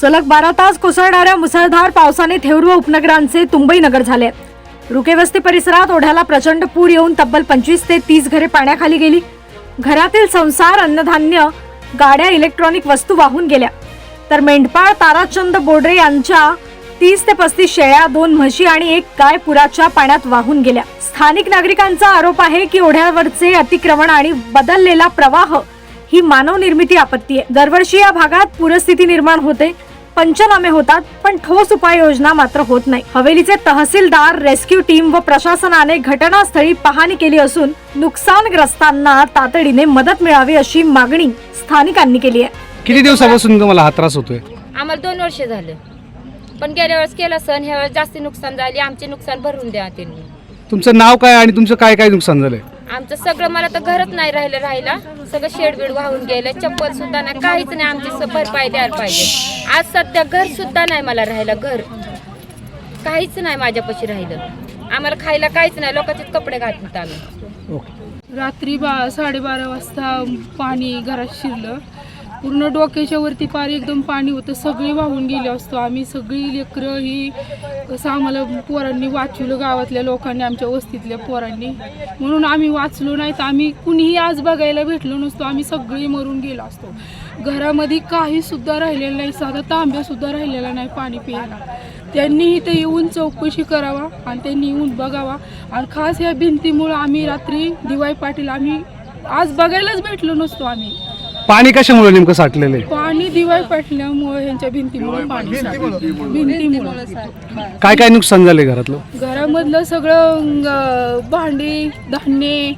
सलग बारा तास कोसळणाऱ्या मुसळधार पावसाने थेऊर व उपनगरांचे तुंबई नगर झाले. रुकेवस्ती परिसरात ओढ्याला प्रचंड पूर येऊन तब्बल पंचवीस ते तीस घरे पाण्याखाली गेली. घरातील संसार अन्नधान्य गाड्या इलेक्ट्रॉनिक वस्तू वाहून गेल्या. तर मेंढपाळ ताराचंद बोडरे यांच्या तीस ते पस्तीस शेळ्या दोन म्हशी आणि एक गाय पुराच्या पाण्यात वाहून गेल्या. स्थानिक नागरिकांचा आरोप आहे की ओढ्यावरचे अतिक्रमण आणि बदललेला प्रवाह ही मानवनिर्मिती आपत्ती आहे. दरवर्षी या भागात पूरस्थिती निर्माण होते. पंचनामे होतात पण ठोस उपाययोजना मात्र होत नाही. हवेलीचे तहसीलदार रेस्क्यू टीम व प्रशासनाने घटनास्थळी पाहणी केली असून नुकसानग्रस्तांना तातडीने मदत मिळावी अशी मागणी स्थानिकांनी केली आहे. किती दिवसापासून तुम्हाला हा त्रास होतोय? आम्हाला दोन वर्ष झालं. पण गेल्या वेळेस केलं सण ह्या वेळेस जास्ती नुकसान झाली. आमचे नुकसान भरून द्या त्यांनी. तुमचं नाव काय आणि तुमचं काय काय नुकसान झालंय? आमचं सगळं मला तर घरच नाही राहिलं राहिला सगळं शेडबीड वाहून गेलं. चप्पल सुद्धा नाही काहीच नाही आमची स- भरपाई द्यायला पाहिजे आज सध्या घर सुद्धा नाही मला राहिलं घर. काहीच नाही माझ्यापाशी राहिलं. आम्हाला खायला काहीच नाही लोकांचे कपडे घालतात आम्ही. रात्री बा साडेबारा वाजता पाणी घरात शिरलं. पूर्ण डोक्याच्या वरती पार एकदम पाणी होतं. सगळे वाहून गेले असतो आम्ही. सगळी लेकरं ही कसं आम्हाला पोरांनी वाचवलं गावातल्या लोकांनी आमच्या वस्तीतल्या पोरांनी. म्हणून आम्ही वाचलो नाही तर आम्ही कुणीही आज बघायला भेटलो नसतो. आम्ही सगळे मरून गेलो असतो. घरामध्ये काही सुद्धा राहिलेलं नाही. साधा तांब्या सुद्धा राहिलेला नाही पाणी प्यायला. त्यांनी इथं येऊन चौकशी करावा आणि त्यांनी येऊन बघावा. आणि खास या भिंतीमुळं आम्ही रात्री दिवाई पाटील आम्ही आज बघायलाच भेटलो नसतो आम्ही. पाणी कशामुळे नेमकं साठलेलं आहे? पाणी दिवाई पाटल्यामुळे ह्यांच्या भिंतीमुळे पाणी साठलं. भिंतीमुळे काय काय नुकसान झालंय घरातलं? घरामधलं सगळं अं, भांडी धान्य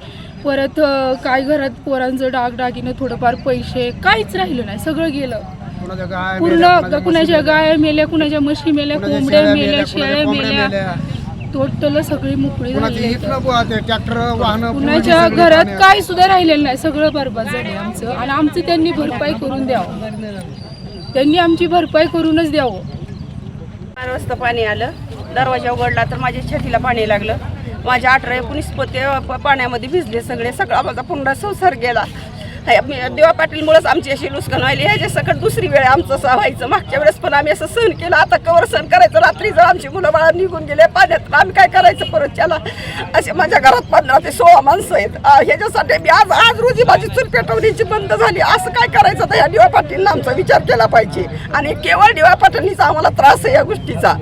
परत अं, काय घरात पोरांचं डागडागिनं थोडंफार पैसे काहीच राहिलं नाही. सगळं गेलं. पूर्ण कुणाच्या गाया मेल्या? कुणाच्या म्हशी मेल्या कोंबड्या मेल्या शेळ्या मेल्या? टोटल सगळी मोकळी झाली ट्रॅक्टर वाहन कुणाच्या घरात काही सुद्धा राहिलेलं नाही. सगळं बरबाद झाले आमचं. आणि आमची त्यांनी भरपाई करून द्यावं. त्यांनी आमची भरपाई करूनच द्यावं. चार वाजता पाणी आलं. दरवाजा उघडला तर माझ्या छातीला पाणी लागलं. माझ्या अठरा एकोणीस पोते प- पाण्यामध्ये भिजले सगळे. सगळा माझा पुन्हा संसार गेला. देवा पाटीलमुळेच आमची अशी नुकसान व्हायली ह्याच्या सकट दुसरी वेळ आमचं असं व्हायचं मागच्या वेळेस पण आम्ही असं सहन केलं. आता कवर सहन करायचं. रात्री जर आमची मुलं बाळा निघून गेले पाण्यात आम्ही काय करायचं परत त्याला? असे माझ्या घरात पंधरा ते सोळा माणसं आहेत. ह्याच्यासाठी मी आज आज रोजी माझी चूल पेटवण्याची बंद झाली. असं काय करायचं? तर ह्या दिवा पाटीलनं आमचा विचार केला पाहिजे. आणि केवळ दिवा पाटीलनीचा आम्हाला त्रास आहे या गोष्टीचा.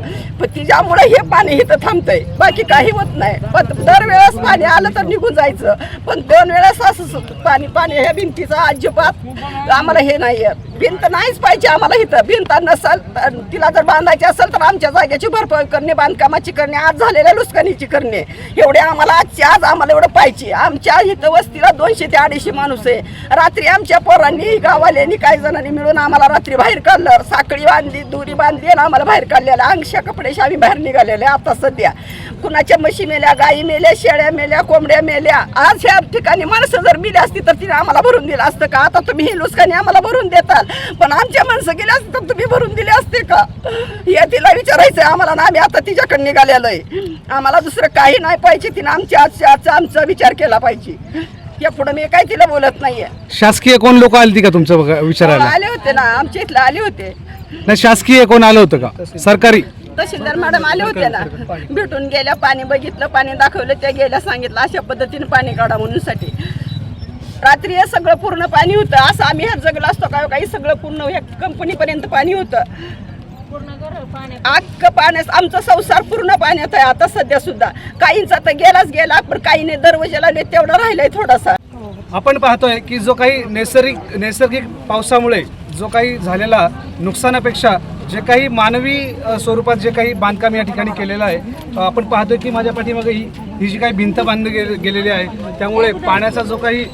पण तिच्यामुळे हे पाणी इथं थांबतंय. बाकी काही होत नाही. पण दरवेळेस पाणी आलं तर निघून जायचं. पण दोन वेळेस असं सु- पाणी पाणी ह्या तिचा अजिबात आम्हाला हे नाही भिंत नाहीच पाहिजे आम्हाला इथं. भिंत नसल तिला जर बांधायची असेल तर आमच्या जागेची भरपाई करणे बांधकामाची करणे आज झालेल्या लुस्कानीची करणे. एवढे आम्हाला आजची आज आम्हाला एवढं पाहिजे. आमच्या इथं वस्तीला दोनशे ते अडीचशे माणूस आहे. रात्री आमच्या पोरांनी गावाल्यांनी काही जणांनी मिळून आम्हाला रात्री बाहेर काढलं. साखळी बांधली दुरी बांधली आणि आम्हाला बाहेर काढलेलं. अंगशा कपड्याशी आम्ही बाहेर निघालेले. आता सध्या कुणाच्या म्हशी मेल्या गायी मेल्या शेळ्या मेल्या कोंबड्या मेल्या. आज ह्या ठिकाणी माणसं जर मिली असती तर तिने आम्हाला भरून दिलं असतं का? आता तुम्ही ही लुस्कानी आम्हाला भरून देताल. पण आमच्या माणसं गेल्या असते तर तुम्ही भरून दिले असते का? हे तिला विचारायचंय आम्हाला ना आम्ही आता तिच्याकडे निघालेलो आहे आम्हाला दुसरं काही नाही पाहिजे तिने आमच्या आजच्या आजचा आमचा विचार केला पाहिजे. या पुढे मी काय तिला बोलत नाहीये. शासकीय कोण लोक आली का तुमचं बघा- विचारायला? आले होते ना आमच्या इथले आले होते. नाही शासकीय कोण आलं होतं का? सरकारी? तहसीलदार मॅडम आले होते ना. भेटून गेल्या पाणी बघितलं पाणी दाखवलं त्या गेल्या सांगितलं अशा पद्धतीने पाणी काढा म्हणून साठी. रात्री हे सगळं पूर्ण पाणी होतं. असं आम्ही ह्यात जगलो असतो का? काही सगळं पूर्ण ह्या कंपनीपर्यंत पाणी होतं. अख्खं पाण्यास आमचा संसार पूर्ण पाण्यात आहे आता सध्या सुद्धा. काहींचा तर गेलाच गेला पण काहीने दरवाजा लावले तेवढा राहिलाय थोडासा. आपण पाहतोय की जो काही नैसर्गिक नैसर्गिक पावसामुळे जो काही झालेला नुकसानापेक्षा जे काही मानवी स्वरूपात जे काही बांधकाम या ठिकाणी केलेलं आहे आपण पाहतोय की माझ्या पाठीमागे ही ही जी काही भिंत बांधली गेलेली आहे त्यामुळे पाण्याचा जो काही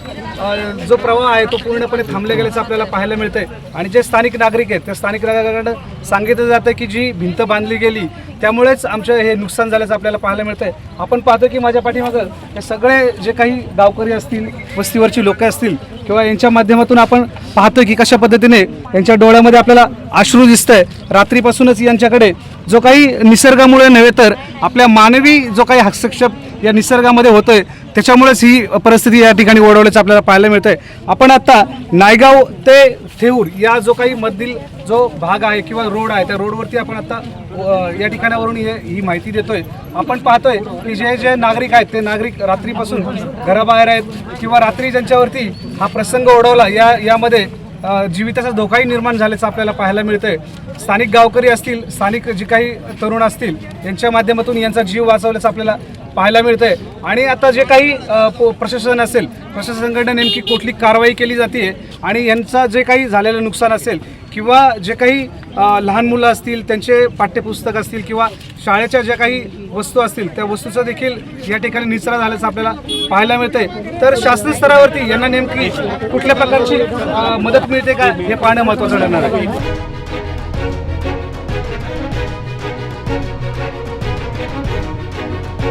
जो प्रवाह आहे तो पूर्णपणे थांबले गेल्याचं आपल्याला पाहायला मिळतंय. आणि जे स्थानिक नागरिक आहेत त्या स्थानिक नागरिकांना सांगितलं जातं की जी भिंत बांधली गेली त्यामुळेच आमचं हे नुकसान झाल्याचं आपल्याला पाहायला मिळतंय. आपण पाहतो की माझ्या पाठीमागं हे सगळे जे काही गावकरी असतील वस्तीवरची लोक असतील किंवा यांच्या माध्यमातून आपण पाहतो की कशा पद्धतीने यांच्या डोळ्यामध्ये आपल्याला अश्रू दिसतंय. रात्रीपासूनच यांच्याकडे जो काही निसर्गामुळे नव्हे तर आपल्या मानवी जो काही हस्तक्षेप या निसर्गामध्ये होतोय. त्याच्यामुळेच ही परिस्थिती या ठिकाणी ओढवल्याचं आपल्याला पाहायला मिळतंय. आपण आता नायगाव ते थेऊर या जो काही मधील जो भाग आहे किंवा रोड आहे त्या रोडवरती आपण आता या ठिकाणावरून हे- ही माहिती देतोय. आपण पाहतोय की जे जे नागरिक आहेत ते नागरिक रात्रीपासून घराबाहेर आहेत किंवा रात्री ज्यांच्यावरती हा प्रसंग ओढवला या यामध्ये अ, जीविताचा धोकाही निर्माण झाल्याचं आपल्याला पाहायला मिळतंय. स्थानिक गावकरी असतील स्थानिक जी काही तरुण असतील यांच्या माध्यमातून यांचा जीव वाचवल्याचं आपल्याला पाहायला मिळतंय. आणि आता जे काही प्रशासन असेल प्रशासनाकडे नेमकी कुठली कारवाई केली जाते आणि यांचा जे काही झालेलं नुकसान असेल किंवा जे काही लहान मुलं असतील त्यांचे पाठ्यपुस्तक असतील किंवा शाळेच्या ज्या काही वस्तू असतील त्या वस्तूचा देखील या ठिकाणी निचरा झाल्याचं आपल्याला पाहायला मिळतंय. तर शासन स्तरावरती यांना नेमकी कुठल्या प्रकारची मदत मिळते का हे पाहणं महत्त्वाचं ठरणार आहे.